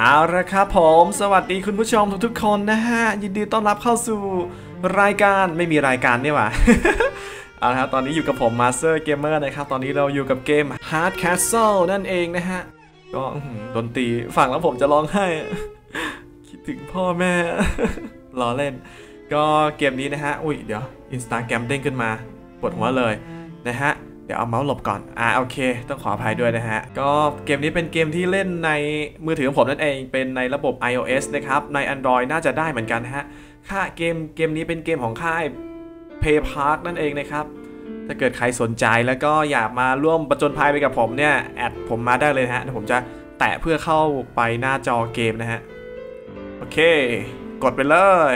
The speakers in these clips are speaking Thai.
เอาละครับผม สวัสดีคุณผู้ชมทุกๆคนนะฮะ ยินดีต้อนรับเข้าสู่รายการไม่มีรายการเนี่ยว่ะเอาละครับตอนนี้อยู่กับผม Master Gamer นะครับ ตอนนี้เราอยู่กับเกม Hard Castle นั่นเองนะฮะ ก็ดนตรีฟังแล้วผมจะร้องไห้ คิดถึงพ่อแม่ล้อเล่น ก็เกมนี้นะฮะ อุ้ยเดี๋ยว Instagram เด้งขึ้นมาปวดหัวเลยนะฮะ เดี๋ยวเอาเมาส์หลบก่อน อ่าโอเค ต้องขออภัยด้วยนะฮะ ก็เกมนี้เป็นเกมที่เล่นในมือถือของผมนั่นเอง เป็นในระบบ iOS นะครับ ใน Android น่าจะได้เหมือนกันฮะ ค่าเกมเกมนี้เป็นเกมของค่าย Play Park นั่นเองนะครับ ถ้าเกิดใครสนใจแล้วก็อยากมาร่วมประจนภัยไปกับผมเนี่ย แอดผมมาได้เลยนะฮะเดี๋ยวผมจะแตะเพื่อเข้าไปหน้าจอเกมนะฮะ โอเค กดไปเลย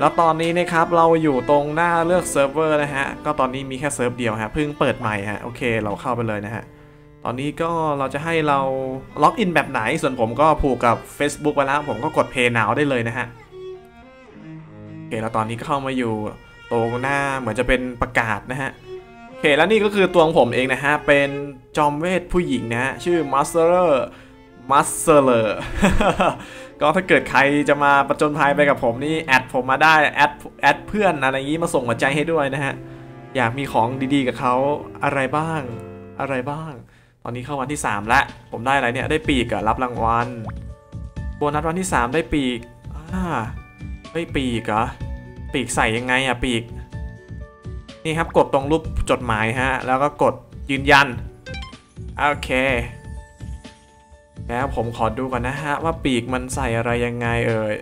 แล้วตอนนี้นะครับเราอยู่ตรงหน้าเลือกเซิร์ฟเวอร์นะฮะ ก็ตอนนี้มีแค่เซิร์ฟเดียวฮะเพิ่งเปิดใหม่ฮะโอเคเราเข้าไปเลยนะฮะ ตอนนี้ก็เราจะให้เราล็อกอินแบบไหน ส่วนผมก็ผูกกับ Facebook ไว้แล้วผมก็กด Pay Now ได้เลยนะฮะ โอเคแล้วตอนนี้ก็เข้ามาอยู่ตรงหน้าเหมือนจะเป็นประกาศนะฮะโอเคแล้วนี่ก็คือตัวของผมเองนะฮะ เป็นจอมเวทผู้หญิงนะฮะ ชื่อ Master Master ก็ถ้าเกิดใครจะมาประจนภัยไปกับผมนี่แอดผมมาได้แอดแอดเพื่อนอะไรอย่างนี้มาส่งหัวใจให้ด้วยนะฮะอยากมีของดีๆกับเขาอะไรบ้างอะไรบ้าง ตอนนี้เข้าวันที่ 3 แล้วผมได้อะไรเนี่ยได้ปีกอะรับรางวัลโบนัสวันที่ 3 ได้ปีกอ่าได้ปีกเหรอปีกใส่ยังไงอะปีกนี่ครับกดตรงรูปจดหมายฮะแล้วก็กดยืนยันโอเค แล้วผมขอดูก่อนนะฮะว่าปีกมันใส่อะไรยังไงเอ่ย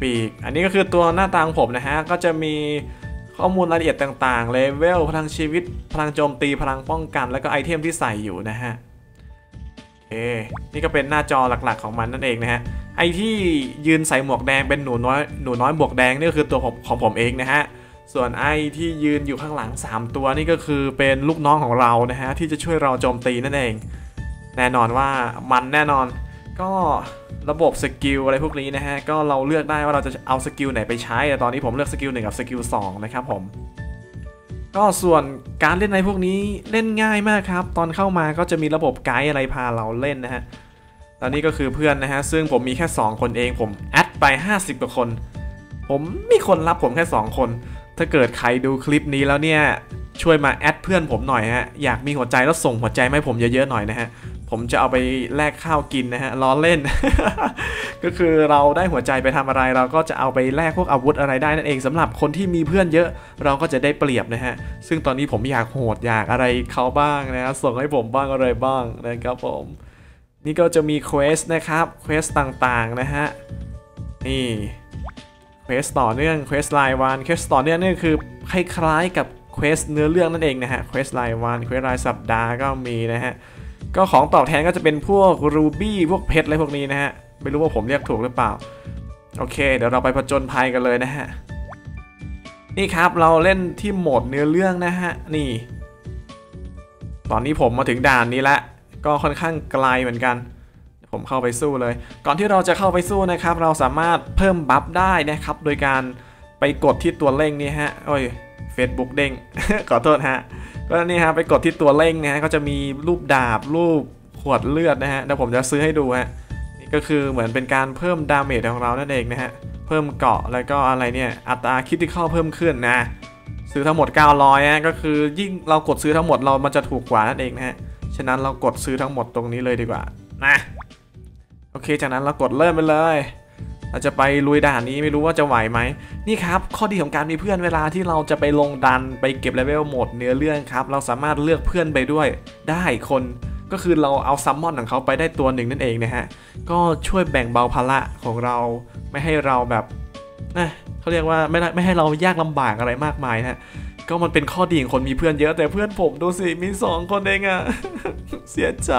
ปีก อันนี้ก็คือตัวหน้าตาของผมนะฮะ ก็จะมีข้อมูลรายละเอียดต่างๆ เลเวล พลังชีวิต พลังโจมตี พลังป้องกัน แล้วก็ไอเทมที่ใส่อยู่นะฮะ เอนี่ก็เป็นหน้าจอหลักๆของมันนั่นเองนะฮะ ไอที่ยืนใส่หมวกแดงเป็นหนูน้อย หนูน้อยหมวกแดงนี่ก็คือตัวของของผมเองนะฮะ ส่วนไอที่ยืนอยู่ข้างหลัง 3 ตัวนี่ก็คือเป็นลูกน้องของเรานะฮะที่จะช่วยเราโจมตีนั่นเอง แน่นอนว่ามันแน่นอน ก็ระบบสกิลอะไรพวกนี้นะฮะ ก็เราเลือกได้ว่าเราจะเอาสกิลไหนไปใช้แต่ตอนนี้ผมเลือกสกิลหนึ่งกับสกิล2นะครับผมก็ส่วนการเล่นในพวกนี้เล่นง่ายมากครับ ตอนเข้ามาก็จะมีระบบไกด์อะไรพาเราเล่นนะฮะตอนนี้ก็คือเพื่อนนะฮะ ซึ่งผมมีแค่ 2 คนเองผมแอดไป 50กว่าคน ผมมีคนรับผมแค่ 2 คน ถ้าเกิดใครดูคลิปนี้แล้วเนี่ย ช่วยมาแอดเพื่อนผมหน่อยฮะ อยากมีหัวใจแล้วส่งหัวใจมาให้ผมเยอะๆหน่อยนะฮะ ผมจะเอาไปแลกข้าวกินนะฮะล้อเล่น ก็คือเราได้หัวใจไปทำอะไร เราก็จะเอาไปแลกพวกอาวุธอะไรได้นั่นเองสำหรับคนที่มีเพื่อนเยอะ เราก็จะได้เปรียบนะฮะ ซึ่งตอนนี้ผมอยากโหดอยากอะไรเขาบ้างนะฮะส่งให้ผมบ้างอะไรบ้างนะครับผมนี่ก็จะมีเควสนะครับเควสต่างๆนะฮะนี่เควสต่อเนื่องเควสรายวันเควสต่อเนื่องนี่คือคล้ายๆกับเควสเนื้อเรื่องนั่นเองนะฮะเควสรายวันเควสรายสัปดาห์ก็มีนะฮะ ก็ของตอบแทนก็จะเป็นพวกรูบี้พวกเพชรอะไรพวกนี้นะฮะ ไม่รู้ว่าผมเรียกถูกหรือเปล่า โอเค เดี๋ยวเราไปผจญภัยกันเลยนะฮะ นี่ครับเราเล่นที่โหมดเนื้อเรื่องนะฮะ นี่ ตอนนี้ผมมาถึงด่านนี้แล้วก็ค่อนข้างไกลเหมือนกัน ผมเข้าไปสู้เลย ก่อนที่เราจะเข้าไปสู้นะครับ เราสามารถเพิ่มบัฟได้นะครับ โดยการไปกดที่ตัวเร่งนี่ฮะ โอ้ย Facebook เด้ง ขอโทษฮะ ก็นี่ฮะไปกดที่ตัวเร่งนะฮะก็จะมีรูปดาบรูปขวดเลือดนะฮะเดี๋ยวผมจะซื้อให้ดูฮะนี่ก็คือเหมือนเป็นการเพิ่มดาเมจของเรานั่นเองนะฮะเพิ่มเกาะแล้วก็อะไรเนี่ยอัตราคิติคอลเพิ่มขึ้นนะซื้อทั้งหมด 900นะก็คือยิ่งเรากดซื้อทั้งหมดเรามันจะถูกกว่านั่นเองนะฮะฉะนั้นเรากดซื้อทั้งหมดตรงนี้เลยดีกว่านะโอเคจากนั้นเรากดเริ่มไปเลย เราจะไปลุยด่านนี้ไม่รู้ว่าจะไหวไหมนี่ครับข้อดีของการมีเพื่อนเวลาที่เราจะไปลงดันไปเก็บเลเวลหมดเนื้อเรื่องครับ เราสามารถเลือกเพื่อนไปด้วยได้คนก็คือเราเอาซัมมอนของเขาไปได้ตัวหนึ่งนั่นเองนะฮะ ก็ช่วยแบ่งเบาภาระของเราไม่ให้เราแบบนะเขาเรียกว่าไม่ได้ไม่ให้เรายากลำบากอะไรมากมายนะฮะก็มันเป็นข้อดีของคนมีเพื่อนเยอะแต่เพื่อนผมดูสิมีสองคนเองอะเสียใจ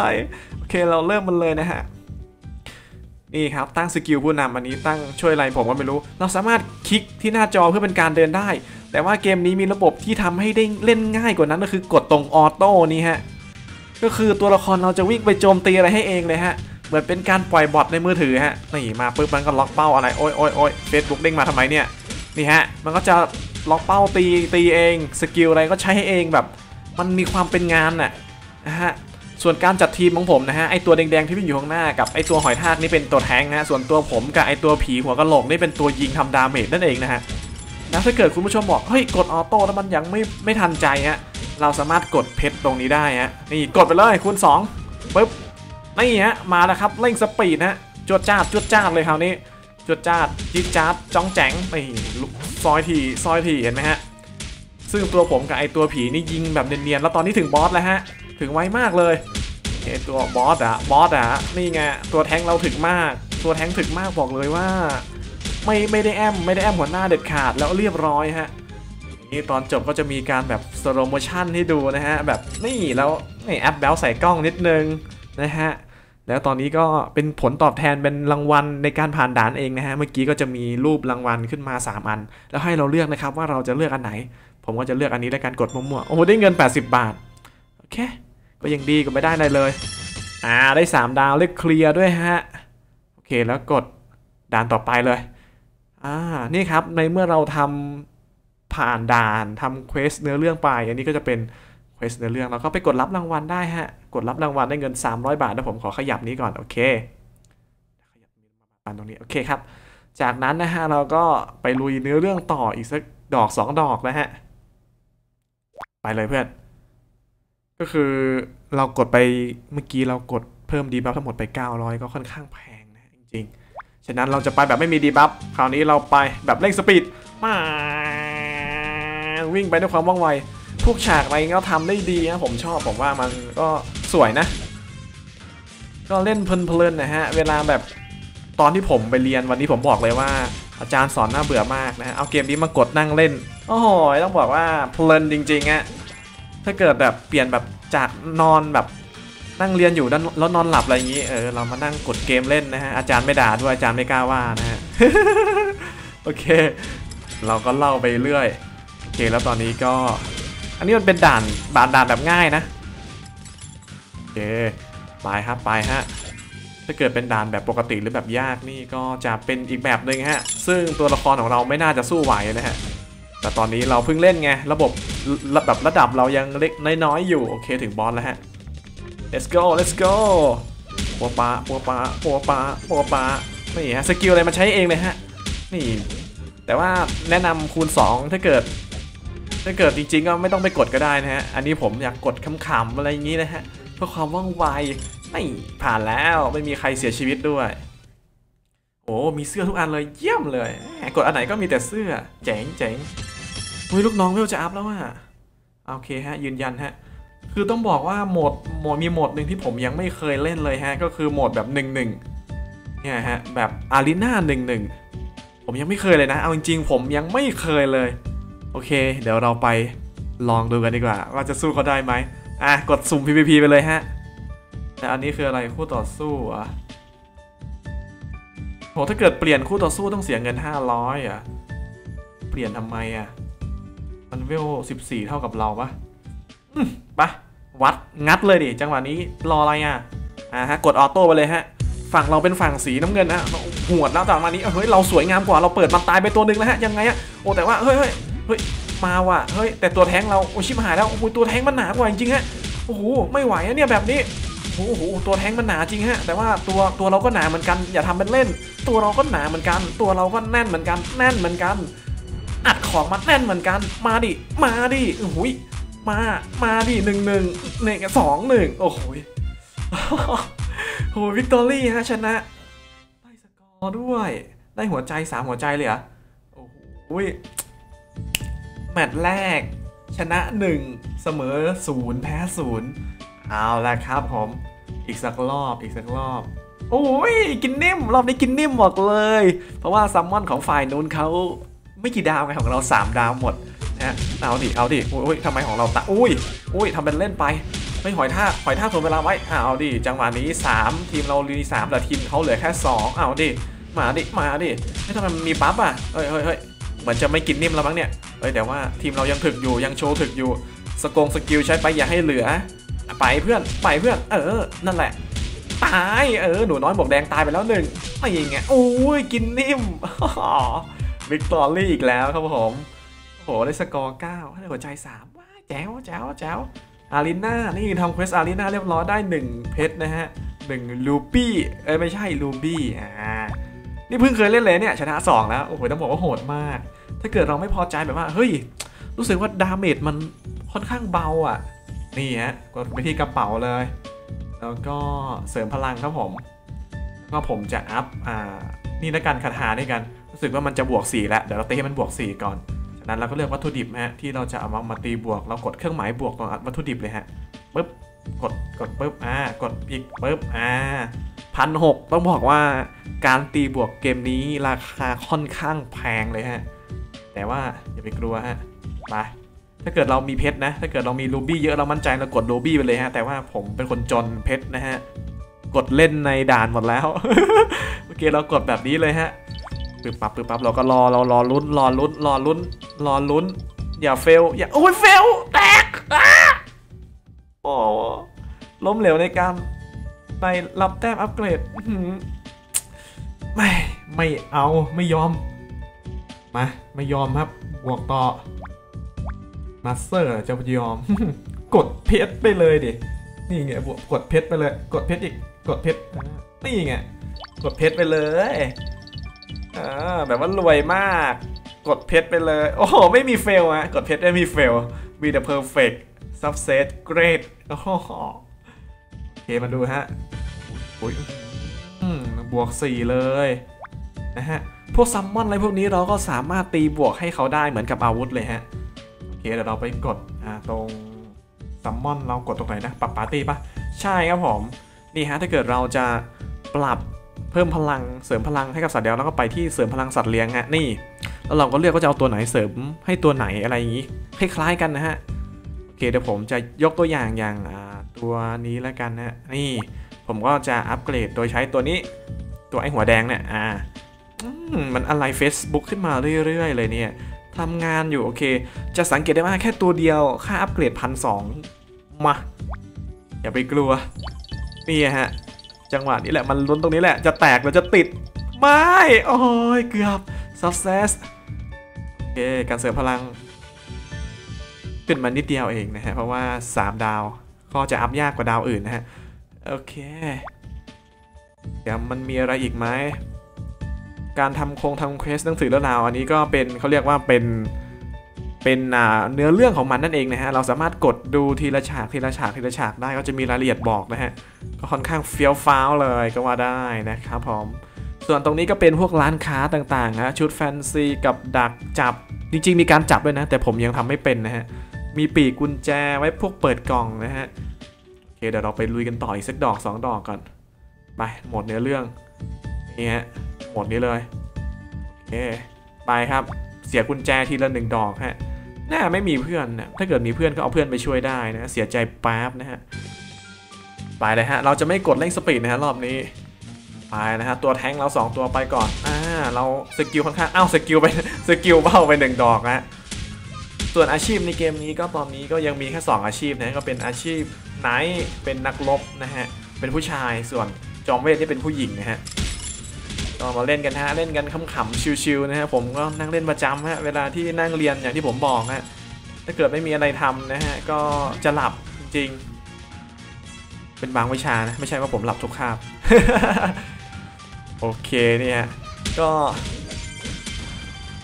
โอเคเราเริ่มมันเลยนะฮะ นี่ครับตั้งสกิลผู้นำอันนี้ตั้งช่วยอะไรผมก็ไม่รู้ เราสามารถคลิกที่หน้าจอเพื่อเป็นการเดินได้ แต่ว่าเกมนี้มีระบบที่ทำให้ได้เล่นง่ายกว่านั้นก็คือกดตรงออโต้นี่ฮะก็คือตัวละครเราจะวิ่งไปโจมตีอะไรให้เองเลยฮะเหมือนเป็นการปล่อยบอทในมือถือฮะนี่มาปุ๊บมันก็ล็อกเป้าอะไรโอ้ยโอ้ยโอ้ยเฟซบุ๊กเด้งมาทำไมเนี่ยนี่ฮะมันก็จะล็อกเป้าตีตีเองสกิลอะไรก็ใช้ให้เองแบบ มันมีความเป็นงานน่ะนะฮะ ส่วนการจัดทีมของผมนะฮะไอตัวแดงๆที่วิ่งอยู่ข้างหน้ากับไอตัวหอยทากนี่เป็นตัวแทงนะฮะส่วนตัวผมกับไอตัวผีหัวกะโหลกนี่เป็นตัวยิงทำดาเมจนั่นเองนะฮะแล้วถ้าเกิดคุณผู้ชมบอกเฮ้ยกดออโต้แล้วมันยังไม่ไม่ทันใจฮะเราสามารถกดเพชรตรงนี้ได้ฮะนี่กดไปเลยคูณ2ปึ๊บนี่ฮะมาแล้วครับเร่งสปีดนะจวดจ้าดจวดจ้าดเลยคราวนี้จวดจ้าดจิ๊ดจ้าดจ้องแจ๋งนี่ซอยทีซอยทีเห็นไหมฮะ ซึ่งตัวผมกับไอตัวผีนี่ยิงแบบเนียนๆแล้วตอนนี้ถึงบอสแล้วฮะ ถึงไวมากเลยไอตัวบอสอะบอสอะนี่ไงตัวแทงเราถึงมาก ตัวแทงถึงมากบอกเลยว่า ไม่ไม่ได้แอมไม่ได้แอมหัวหน้าเด็ดขาดแล้วเรียบร้อยฮะนี่ตอนจบก็จะมีการแบบสโลโมชั่นให้ดูนะฮะแบบนี่แล้วนี่แอปแบลใส่กล้องนิดนึงนะฮะแล้วตอนนี้ก็เป็นผลตอบแทนเป็นรางวัลในการผ่านด่านเองนะฮะเมื่อกี้ก็จะมีรูปรางวัลขึ้นมา 3 อัน แล้วให้เราเลือกนะครับว่าเราจะเลือกอันไหน ผมก็จะเลือกอันนี้แล้วการกดมั่วๆ โอ้โห ได้เงิน 80 บาท โอเค ก็ยังดีกว่าไม่ได้อะไรเลย อ่า ได้ 3 ดาวเลขเคลียร์ด้วยฮะ โอเค แล้วกดด่านต่อไปเลย อ่า นี่ครับ ในเมื่อเราทำผ่านด่านทำเควสเนื้อเรื่องไป อันนี้ก็จะเป็นเควสเนื้อเรื่อง เราก็ไปกดรับรางวัลได้ฮะ กดรับรางวัลได้เงิน 300 บาทนะผมขอขยับนี้ก่อน โอเค ขยับมาตรงนี้ โอเคครับ จากนั้นนะฮะ เราก็ไปลุยเนื้อเรื่องต่ออีกสักดอก 2 ดอกนะฮะ ไปเลยเพื่อน ก็คือเรากดไปเมื่อกี้เรากดเพิ่มดีบัฟทั้งหมดไป 900 ก็ค่อนข้างแพงนะจริงๆ ฉะนั้นเราจะไปแบบไม่มีดีบัฟคราวนี้เราไปแบบเร่งสปีดมาวิ่งไปด้วยความว่องไวพวกฉากอะไรก็ทำได้ดีนะผมชอบผมว่ามันก็สวยนะ ก็เล่นเพลินๆนะฮะ เวลาแบบตอนที่ผมไปเรียนวันนี้ผมบอกเลยว่า อาจารย์สอนน่าเบื่อมากนะฮะเอาเกมนี้มากดนั่งเล่น โอ้โหต้องบอกว่าเพลินจริงๆอะถ้าเกิดแบบเปลี่ยนแบบจากนอนแบบนั่งเรียนอยู่แล้วนอนหลับอะไรอย่างนี้เออเรามานั่งกดเกมเล่นนะฮะอาจารย์ไม่ด่าด้วยอาจารย์ไม่กล้าว่านะฮะโอเค เราก็เล่าไปเรื่อยโอเคแล้วตอนนี้ก็ อันนี้มันเป็นด่านบานด่านแบบง่ายนะโอเคไปครับไปฮะถ้าเกิดเป็นด่านแบบปกติหรือแบบยากนี่ก็จะเป็นอีกแบบหนึ่งฮะ ซึ่งตัวละครของเราไม่น่าจะสู้ไหวนะฮะ แต่ตอนนี้เราเพิ่งเล่นไง ระบบระแบบระดับเรายังเล็กน้อยๆอยู่ โอเคถึงบอสแล้วฮะ let's go let's go ปัวปะปัวปะปัวปะปัวปะนี่ฮะสกิลอะไรมาใช้เองเลยฮะ นี่ แต่ว่าแนะนำคูณ 2 ถ้าเกิด ถ้าเกิดจริงๆ ก็ไม่ต้องไปกดก็ได้นะฮะ อันนี้ผมอยากกดขำๆอะไรอย่างนี้นะฮะ เพื่อความว่องไวไม่ผ่านแล้วไม่มีใครเสียชีวิตด้วย อ้มีเสื้อทุกอันเลยเยี่ยมเลย กดอันไหนก็มีแต่เสื้อ เจ๋งเจ๋งเฮ้ยลูกน้องเวลจะอัพแล้วอะโอเคฮะ ยืนยันฮะ คือต้องบอกว่าโหมดโหมดมีโหมดหนึ่งที่ผมยังไม่เคยเล่นเลยฮะ ก็คือโหมดแบบหนึ่งหนึ่งเนี่ยฮะ แบบอารีนาหนึ่งหนึ่งผมยังไม่เคยเลยนะ เอาจริงๆ ผมยังไม่เคยเลย โอเค เดี๋ยวเราไปลองดูกันดีกว่า ว่าจะสู้เขาได้ไหมอะกดสุ่ม PVP ไปเลยฮะแต่อันนี้คืออะไรคู่ต่อสู้อะ โหถ้าเกิดเปลี่ยนคู่ต่อสู้ต้องเสียเงิน 500อะ เปลี่ยนทำไมอะ มันเวล 14 เท่ากับเราปะอืมปะวัดงัดเลยดิ จังหวะนี้รออะไรอะ อ่าฮะ กดออโต้ไปเลยฮะ ฝั่งเราเป็นฝั่งสีน้ำเงินนะหวดแล้วจากมานี้เฮ้ยเราสวยงามกว่าเราเปิดมันตายไปตัวหนึ่งแล้วฮะยังไงอะโอ้แต่ว่าเฮ้ยเฮ้ยเฮ้ยมาว่ะเฮ้ยแต่ตัวแทงเราโอ้ชิบหายแล้วโอ้โหตัวแทงมันหนากว่าจริงๆฮะโอ้โหไม่ไหวอะเนี่ยแบบนี้ โอ้โหตัวแทงมันหนาจริงฮะ แต่ว่าตัวตัวเราก็หนาเหมือนกัน อย่าทำเป็นเล่น ตัวเราก็หนาเหมือนกัน ตัวเราก็แน่นเหมือนกัน แน่นเหมือนกัน อัดของมาแน่นเหมือนกัน มาดิ มาดิโอ้โหมา มาดิหนึ่งหนึ่งหนึ่งสองหนึ่งโอ้โหโอ้วิกตอรี่ฮะชนะได้สกอร์ด้วย ได้หัวใจสามหัวใจเลยเหรอโอ้โหแมตช์แรก ชนะ1เสมอ0แพ้0 เอาละครับผม อีกสักรอบอีกสักรอบ โอ้ยกินนิ่ม รอบนี้กินนิ่มบอกเลย เพราะว่าซัมมอนของฝ่ายนู้นเขาไม่กี่ดาวไงของเรา 3 ดาวหมดนะเอาดิเอาดิโอ้ยทำไมของเราตะอุ้ยอุ้ยทำเป็นเล่นไป ไม่หอยท่าหอยท่าทนเวลาไว้เอาดิจังหวะนี้ 3 ทีมเราลีสามแต่ทีมเขาเหลือแค่ 2 เอาดิมาดิมาดิไม่ทำไมมันมีปั๊บอะเฮ้ยเฮ้ยเฮ้ยเหมือนจะไม่กินนิ่มแล้วมั้งเนี่ยเฮ้ยแต่ว่าทีมเรายังถึกอยู่ยังโชว์ถึกอยู่สกงสกิลใช้ไปอย่าให้เหลือ ไปเพื่อนไปเพื่อน เออ นั่นแหละ ตายเออหนูน้อยบวกแดงตายไปแล้วหนึ่งไม่ยังไงโอ้ยกินนิ่มวิกตอรี่อีกแล้วครับผมโอ้โหได้สกอร์9ให้หัวใจ3ว้าแจ๋วแจ๋วแจ๋วอารีนานี่ทำเควสอารีนาเรียบร้อยได้1เพชรนะฮะหนึ่งลูบี้เอ้ยไม่ใช่ลูบี้อ่านี่เพิ่งเคยเล่นเลยเนี่ยชนะ2แล้วโอ้โหต้องบอกว่าโหดมาก ถ้าเกิดเราไม่พอใจแบบว่าเฮ้ยรู้สึกว่าดาเมจมันค่อนข้างเบาอะ นี่ฮะกดไปที่กระเป๋าเลย แล้วก็เสริมพลังครับผมก็ผมจะอัพอ่านี่ล้วกันคาถาด้วยกัน รู้สึกว่ามันจะบวก4แล้วเดี๋ยวเราตีให้มันบวก 4 ก่อนจากนั้นเราก็เลือกวัตถุดิบฮะที่เราจะเอามามาตีบวก เรากดเครื่องหมายบวกตรงวัตถุดิบเลยฮะปึ๊บกดกดปึ๊บอ่ากดอีกปึ๊บอ่าพันหกต้องบอกว่าการตีบวกเกมนี้ราคาค่อนข้างแพงเลยฮะ แต่ว่าอย่าไปกลัวฮะไป ถ้าเกิดเรามีเพชรนะ ถ้าเกิดเรามีรูบี้เยอะเรามั่นใจเรากดรูบี้ไปเลยฮะ แต่ว่าผมเป็นคนจนเพชรนะฮะ กดเล่นในด่านหมดแล้ว โอเคเรากดแบบนี้เลยฮะปึ๊บปั๊บปึ๊บปั๊บเราก็รอเรารอลุ้นรอลุ้นรอลุ้นรอลุ้น อย่าเฟลอย่าโอ้ยเฟลแตกอ้าโอ้ล้มเหลวในการไปรับแต้มอัปเกรดไม่ไม่เอาไม่ยอมมาไม่ยอมครับบวกต่อ มาสเตอร์จะยอม กดเพชรไปเลยดิ นี่ไงบวกกดเพชรไปเลย กดเพชรอีก กดเพชร นี่ไง กดเพชรไปเลยอ่าแบบว่ารวยมาก กดเพชรไปเลย โอ้โห ไม่มีเฟลอะกดเพชรไม่มีเฟล be the perfect subset great โอ้โหโอเคมาดูฮะอุ้ยอืมบวก 4 เลยนะฮะ พวกซัมมอนอะไรพวกนี้เราก็สามารถตีบวกให้เขาได้เหมือนกับอาวุธเลยฮะ เคเดี๋ยวเราไปกดอ่าตรงซัมมอนเรากดตรงไหนนะปรับปาร์ตี้ปะใช่ครับผมนี่ฮะถ้าเกิดเราจะปรับเพิ่มพลังเสริมพลังให้กับสัตว์เลี้ยงแล้วก็ไปที่เสริมพลังสัตว์เลี้ยงฮะนี่แล้วเราก็เลือกว่าจะเอาตัวไหนเสริมให้ตัวไหนอะไรอย่างนี้คล้ายๆกันนะฮะโอเคเดี๋ยวผมจะยกตัวอย่างอย่างตัวนี้แล้วกันนะนี่ผมก็จะอัปเกรดโดยใช้ตัวนี้ ตัวไอหัวแดงเนี่ยอ่ามมันอะไร Facebook ขึ้นมาเรื่อยๆ เลยเนี่ย ทำงานอยู่โอเค จะสังเกตได้ว่าแค่ตัวเดียวค่าอัปเกรดพันสองมา อย่าไปกลัว นี่ฮะ จังหวะนี้แหละมันลุ้นตรงนี้แหละ จะแตกหรือจะติด ไม่ โอ้ยเกือบ success โอเค การเสริมพลัง ขึ้นมานิดเดียวเองนะฮะ เพราะว่า 3 ดาว ก็จะอัพยากกว่าดาวอื่นนะฮะ โอเค เดี๋ยวมันมีอะไรอีกไหม การทำโครงทำเควสหนังสือเรื่องราวอันนี้ก็เป็นเขาเรียกว่าเป็นเป็นอ่าเนื้อเรื่องของมันนั่นเองนะฮะ เราสามารถกดดูทีละฉากทีละฉากทีละฉากได้ก็จะมีรายละเอียดบอกนะฮะ ก็ค่อนข้างเฟี้ยวฟ้าวเลยก็ว่าได้นะครับผม ส่วนตรงนี้ก็เป็นพวกร้านค้าต่างๆนะชุดแฟนซีกับดักจับ จริง ๆ มีการจับด้วยนะ แต่ผมยังทำไม่เป็นนะฮะ มีปีกกุญแจไว้พวกเปิดกล่องนะฮะ โอเคเดี๋ยวเราไปลุยกันต่ออีกสักดอก 2 ดอกก่อน ไปหมดเนื้อเรื่องนี่ฮะ หมดนี้เลย โอเค ไปครับ เสียกุญแจทีละหนึ่งดอกฮะน่าไม่มีเพื่อนนะถ้าเกิดมีเพื่อนก็เอาเพื่อนไปช่วยได้นะ เสียใจแป๊บนะฮะ ไปเลยฮะ เราจะไม่กดเร่งสปีดนะฮะรอบนี้ ไปนะฮะ ตัวแท้งเรา 2 ตัวไปก่อน อ่า เราสกิลค่อนข้างอ้าวสกิลไปสกิลเบ้าไปหนึ่งดอกนะส่วนอาชีพในเกมนี้ก็ตอนนี้ก็ยังมีแค่ 2 อาชีพนะก็เป็นอาชีพไนท์เป็นนักรบนะฮะ เป็นผู้ชายส่วนจอมเวทนี่เป็นผู้หญิงนะฮะ ก็มาเล่นกันฮะเล่นกันขำๆชิวๆนะฮะผมก็นั่งเล่นประจำฮะเวลาที่นั่งเรียนอย่างที่ผมบอกฮะถ้าเกิดไม่มีอะไรทำนะฮะก็จะหลับจริงๆเป็นบางวิชานะไม่ใช่ว่าผมหลับทุกคาบโอเคเนี่ยก็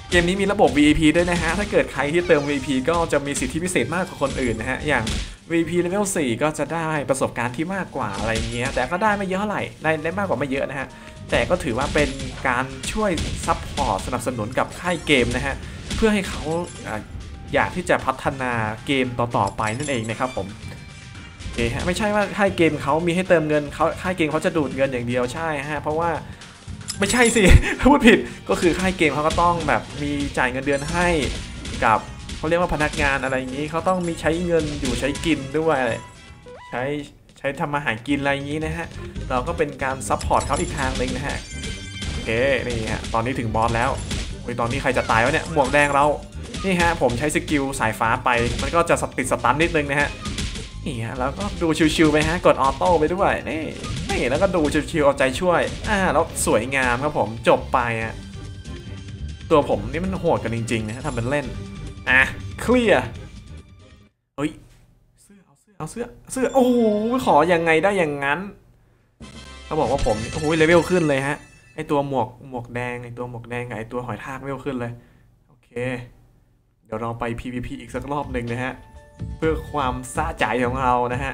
เกมนี้มีระบบ VIP ด้วยนะฮะ ถ้าเกิดใครที่เติม VIP ก็จะมีสิทธิพิเศษมากกว่าคนอื่นนะฮะ อย่าง VIP level 4 ก็จะได้ประสบการณ์ที่มากกว่าอะไรเงี้ย แต่ก็ได้ไม่เยอะเท่าไหร่ ได้ได้มากกว่าไม่เยอะนะฮะ แต่ก็ถือว่าเป็นการช่วยซัพพอร์ตสนับสนุนกับค่ายเกมนะฮะ เพื่อให้เขาอยากที่จะพัฒนาเกมต่อๆไปนั่นเองนะครับผมโอเคฮะไม่ใช่ว่าค่ายเกมเขามีให้เติมเงินเขาค่ายเกมเขาจะดูดเงินอย่างเดียวใช่ฮะเพราะว่าไม่ใช่สิพูดผิดก็คือค่ายเกมเขาก็ต้องแบบมีจ่ายเงินเดือนให้กับเขาเรียกว่าพนักงานอะไรอย่างนี้เขาต้องมีใช้เงินอยู่ใช้กินด้วยใช้ ใช้ทำมาหากินอะไรอย่างนี้นะฮะ เราก็เป็นการซัพพอร์ตเขาอีกทางหนึ่งนะฮะ โอเค นี่ฮะ ตอนนี้ถึงบอสแล้วโอ้ยตอนนี้ใครจะตายวะเนี่ย หมวกแดงเรา นี่ฮะ ผมใช้สกิลสายฟ้าไป มันก็จะสติดสตันนิดนึงนะฮะ นี่ฮะ แล้วก็ดูชิวๆไปฮะ กดออโต้ไปด้วย นี่ นี่ แล้วก็ดูชิวๆเอาใจช่วย อ่า แล้วสวยงามครับผม จบไปอะ ตัวผมนี่มันโหดกันจริงๆนะฮะทำเป็นเล่น อะ เคลียร์ เฮ้ย เอาเสื้อเสื้อโอ้โหขอยังไงได้อย่างนั้นเขาบอกว่าผมโอ้โหเลเวลขึ้นเลยฮะไอตัวหมวกหมวกแดงไอตัวหมวกแดงกับไอตัวหอยทากเลเวลขึ้นเลยโอเค เดี๋ยวเราไป PVP อีกสักรอบหนึ่งนะฮะเพื่อความสะใจของเรานะฮะ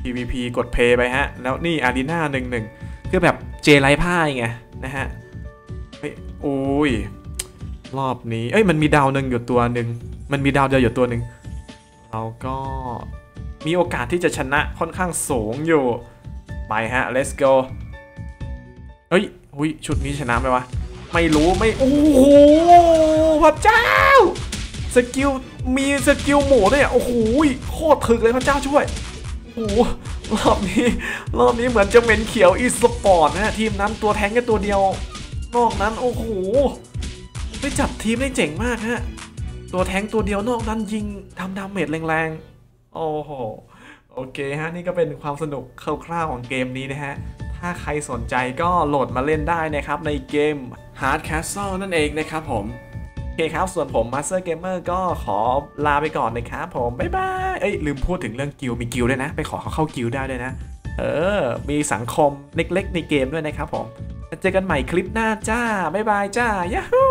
PVP กดเพย์ไปฮะ แล้วนี่อารีนาหนึ่งหนึ่งคือแบบเจไร้พ่ายไงนะฮะเฮ้ยโอ้ยรอบนี้ เอ้ยมันมีดาวหนึ่งอยู่ตัวหนึ่งมันมีดาวเดียวอยู่ตัวหนึ่งเราก็ มีโอกาสที่จะชนะค่อนข้างสูงอยู่ ไปฮะ let's go เฮ้ยหุยชุดนี้ชนะไหมวะ ไม่รู้ไม่ โอ้โหพระเจ้า สกิล มีสกิลหมูด้วยอะโอ้โหโคตรถึกเลยพระเจ้าช่วย โอ้โหรอบนี้ รอบนี้เหมือนจะเหม็นเขียวอีสปอร์ตนะฮะทีมนั้นตัวแทงแค่ตัวเดียว นอกนั้น โอ้โหไปจับทีมได้เจ๋งมากฮะ ตัวแทงตัวเดียวนอกนั้นยิงทำดาเมจแรงๆ โอ้โห โอเคฮะ นี่ก็เป็นความสนุกคร่าวๆของเกมนี้นะฮะ ถ้าใครสนใจก็โหลดมาเล่นได้นะครับ ในเกม Hard Castle นั่นเองนะครับผม โอเคครับ ส่วนผม Master Gamer ก็ขอลาไปก่อนนะครับผม บ๊ายบาย เอ้ย ลืมพูดถึงเรื่องกิลด์มีกิลด์ด้วยนะ ไปขอเขาเข้ากิลด์ได้ด้วยนะ เออ มีสังคมเล็กๆ ในเกมด้วยนะครับผม เจอกันใหม่คลิปหน้าจ้า บ๊ายบายจ้ายาฮู